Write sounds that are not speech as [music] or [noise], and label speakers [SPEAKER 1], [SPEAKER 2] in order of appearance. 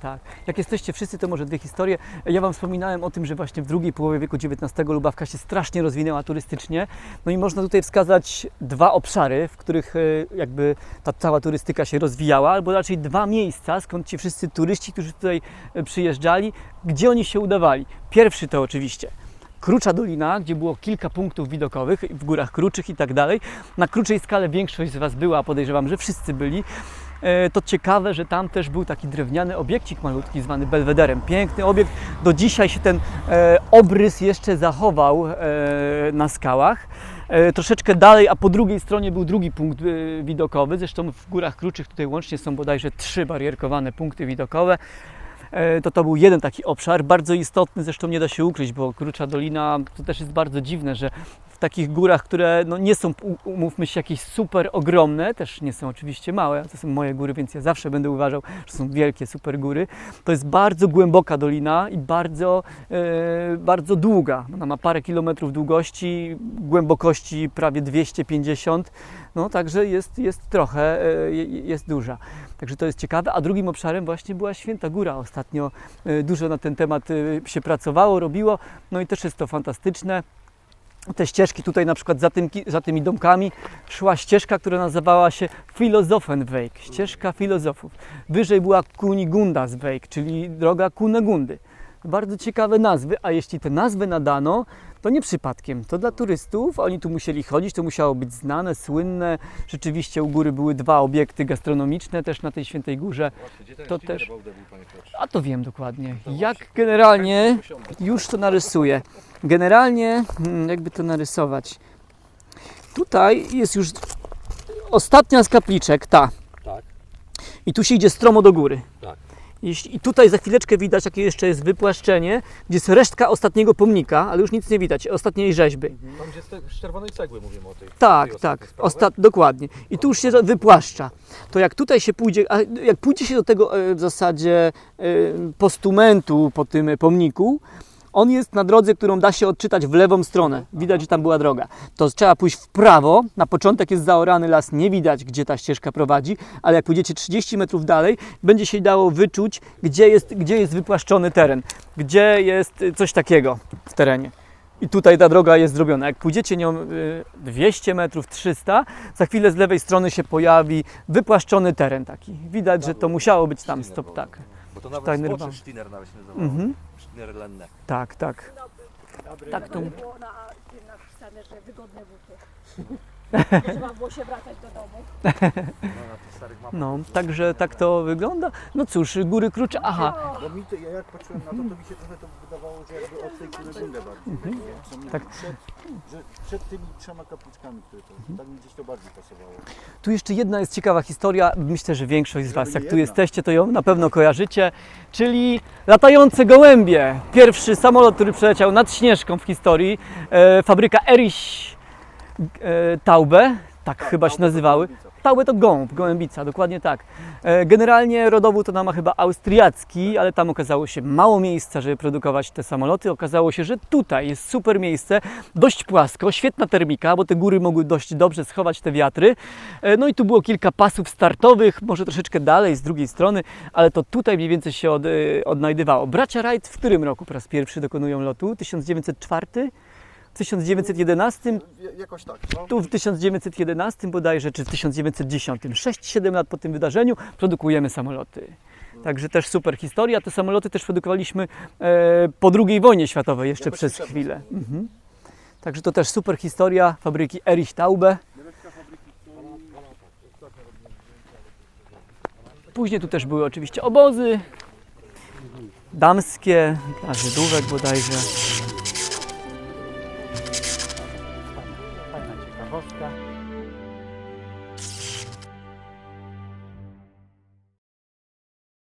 [SPEAKER 1] Tak. Jak jesteście wszyscy, to może dwie historie. Ja Wam wspominałem o tym, że właśnie w drugiej połowie wieku XIX Lubawka się strasznie rozwinęła turystycznie. No i można tutaj wskazać dwa obszary, w których e, jakby ta cała turystyka się rozwijała, albo raczej dwa miejsca, skąd ci wszyscy turyści, którzy tutaj e, przyjeżdżali, gdzie oni się udawali. Pierwszy to oczywiście Krucza Dolina, gdzie było kilka punktów widokowych w górach Kruczych i tak dalej. Na krótszej skale większość z Was była, podejrzewam, że wszyscy byli. E, To ciekawe, że tam też był taki drewniany obiekcik malutki zwany Belwederem. Piękny obiekt. Do dzisiaj się ten e, obrys jeszcze zachował e, na skałach. Troszeczkę dalej, a po drugiej stronie był drugi punkt widokowy. Zresztą w Górach Kruczych tutaj łącznie są bodajże trzy barierkowane punkty widokowe. To to był jeden taki obszar, bardzo istotny, zresztą nie da się ukryć, bo Krucza Dolina to też jest bardzo dziwne, że w takich górach, które no nie są, umówmy się, jakieś super ogromne, też nie są oczywiście małe, to są moje góry, więc ja zawsze będę uważał, że są wielkie, super góry. To jest bardzo głęboka dolina i bardzo, e, bardzo długa. Ona ma parę kilometrów długości, głębokości prawie 250, no także jest, jest trochę, e, je- jest duża. Także to jest ciekawe. A drugim obszarem właśnie była Święta Góra. Ostatnio e, dużo na ten temat e, się pracowało, robiło. No i też jest to fantastyczne. Te ścieżki tutaj na przykład za, tym, za tymi domkami szła ścieżka, która nazywała się Filozofenweg, ścieżka filozofów. Wyżej była Kunigundasweg, czyli droga Kunegundy. Bardzo ciekawe nazwy, a jeśli te nazwy nadano, to nie przypadkiem. To dla turystów, oni tu musieli chodzić, to musiało być znane, słynne. Rzeczywiście u góry były dwa obiekty gastronomiczne też na tej Świętej Górze. To też-? A to wiem dokładnie. Jak generalnie, już to narysuję. Generalnie, hmm, jakby to narysować. Tutaj jest już ostatnia z kapliczek, ta.
[SPEAKER 2] Tak.
[SPEAKER 1] I tu się idzie stromo do góry.
[SPEAKER 2] Tak.
[SPEAKER 1] I tutaj za chwileczkę widać, jakie jeszcze jest wypłaszczenie, gdzie jest resztka ostatniego pomnika, ale już nic nie widać, ostatniej rzeźby.
[SPEAKER 2] Tam gdzie z, te, z czerwonej cegły mówimy o tej.
[SPEAKER 1] Tak,
[SPEAKER 2] tej
[SPEAKER 1] tak. Osta- dokładnie. I tu już się wypłaszcza. To jak tutaj się pójdzie, a jak pójdzie się do tego e, w zasadzie e, postumentu po tym e, pomniku, on jest na drodze, którą da się odczytać w lewą stronę. Widać, że tam była droga. To trzeba pójść w prawo. Na początek jest zaorany las, nie widać, gdzie ta ścieżka prowadzi, ale jak pójdziecie 30 metrów dalej, będzie się dało wyczuć, gdzie jest, gdzie jest wypłaszczony teren, gdzie jest e, coś takiego w terenie. I tutaj ta droga jest zrobiona. Jak pójdziecie nią y, 200 metrów, 300, za chwilę z lewej strony się pojawi wypłaszczony teren taki. Widać, że to musiało być tam stop tak.
[SPEAKER 2] Bo to nawet
[SPEAKER 1] Steiner
[SPEAKER 2] nawet się nazywał.
[SPEAKER 1] Mhm.
[SPEAKER 2] Lenne.
[SPEAKER 1] Tak, tak. Tak
[SPEAKER 3] napisane, że wygodne buty. Trzeba było się wracać do domu.
[SPEAKER 2] No. [laughs]
[SPEAKER 1] No, także tak to wygląda. No cóż, góry krucze. Aha,
[SPEAKER 4] Bo mi to, ja jak patrzyłem na to, to mi się trochę to wydawało, że jakby od tej Kunegundy bardziej. nie? Co mi
[SPEAKER 1] Tak.
[SPEAKER 4] przed, że przed tymi trzema kapliczkami, które to, tak mi gdzieś to bardziej pasowało.
[SPEAKER 1] tu jeszcze jedna jest ciekawa historia. Myślę, że większość z Was, jak
[SPEAKER 4] nie
[SPEAKER 1] tu jesteście, to ją na pewno kojarzycie. Czyli latające gołębie. Pierwszy samolot, który przeleciał nad Śnieżką w historii. E, fabryka Erich e, Taube, tak chyba się nazywały. Taube to gąb, gołębica, dokładnie tak. E, Generalnie rodowód to ma chyba austriacki, ale tam okazało się mało miejsca, żeby produkować te samoloty. Okazało się, że tutaj jest super miejsce, dość płasko, świetna termika, bo te góry mogły dość dobrze schować te wiatry. E, No i tu było kilka pasów startowych, może troszeczkę dalej, z drugiej strony, ale to tutaj mniej więcej się od, odnajdywało. Bracia Wright w którym roku po raz pierwszy dokonują lotu? 1904? 1911?
[SPEAKER 4] Ja- Jakoś tak. No.
[SPEAKER 1] Tu w 1911 bodajże, czy w 1910, 6-7 lat po tym wydarzeniu produkujemy samoloty. Także też super historia. Te samoloty też produkowaliśmy e, po II wojnie światowej jeszcze
[SPEAKER 4] Jakoś
[SPEAKER 1] przez chwilę. Mhm. Także to też super historia fabryki Erich Taube. Później tu też były oczywiście obozy damskie, dla Żydówek bodajże. Arroz.